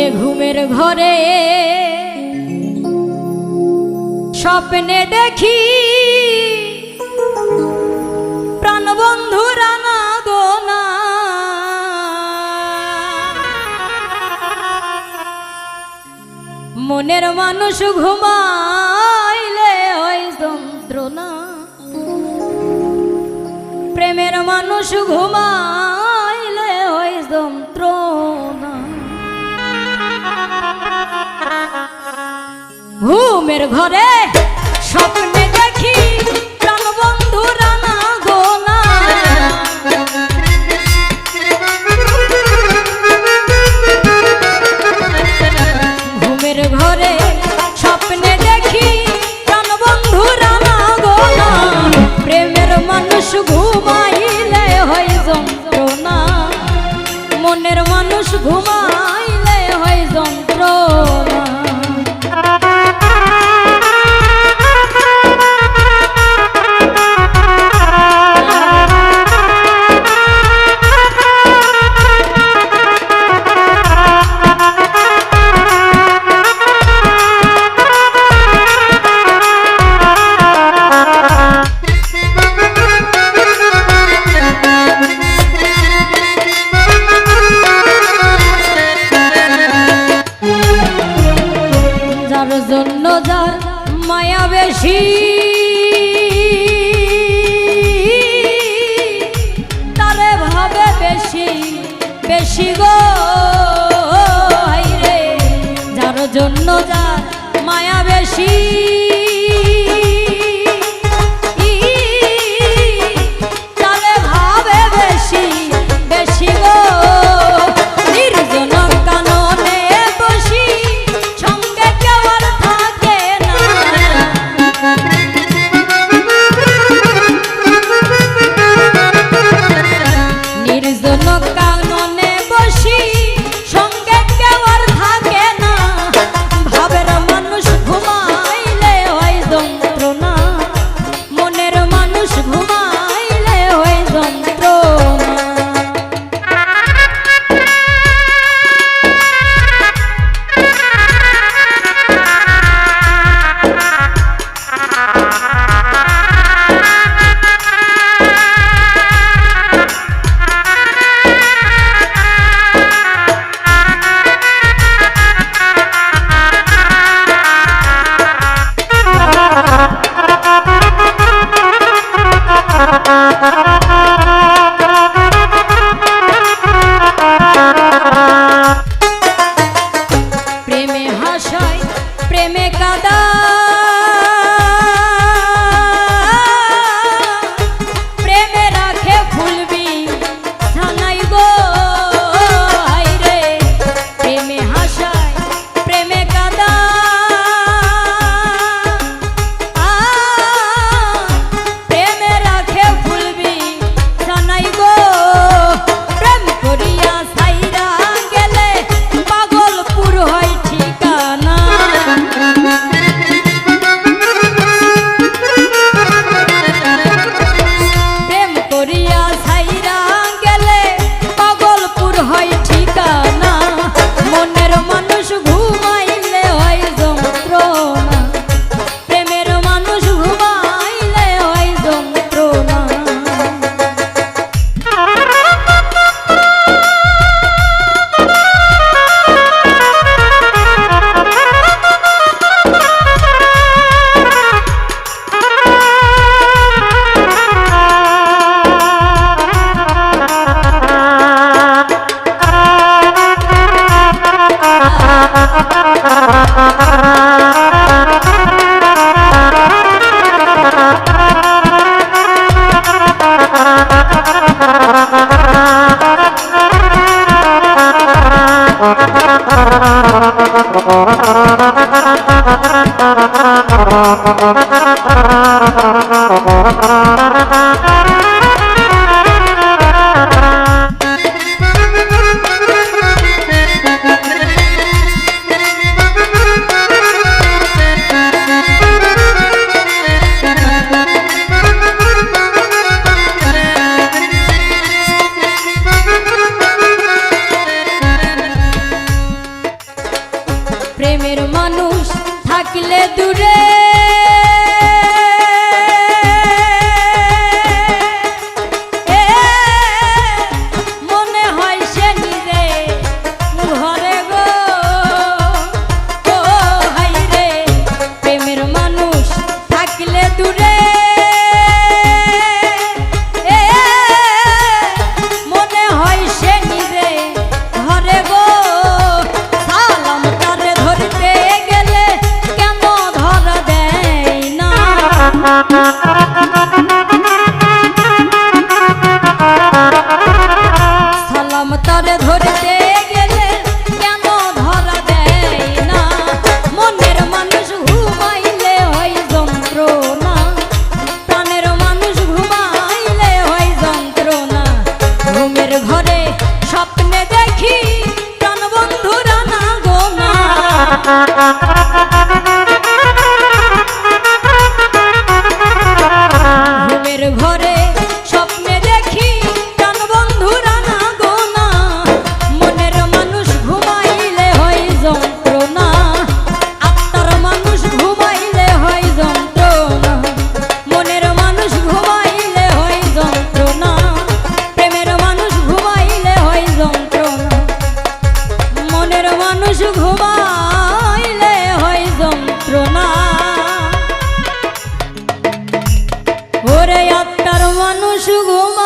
ঘুমে ঘুমের ঘরে স্বপ্নে দেখি প্রাণবন্ধু রানা দোনা। মনের মানুষ ঘুমাইলে হয় যন্ত্রণা। প্রেমের মানুষ ঘুমা ঘরে স্বপ্ন বেশি গো রে। যার জন্য যা মায়া বেশি Thank you. ঘুমের ঘরে স্বপ্নে দেখি প্রাণবন্ধু রানা গোনা Sư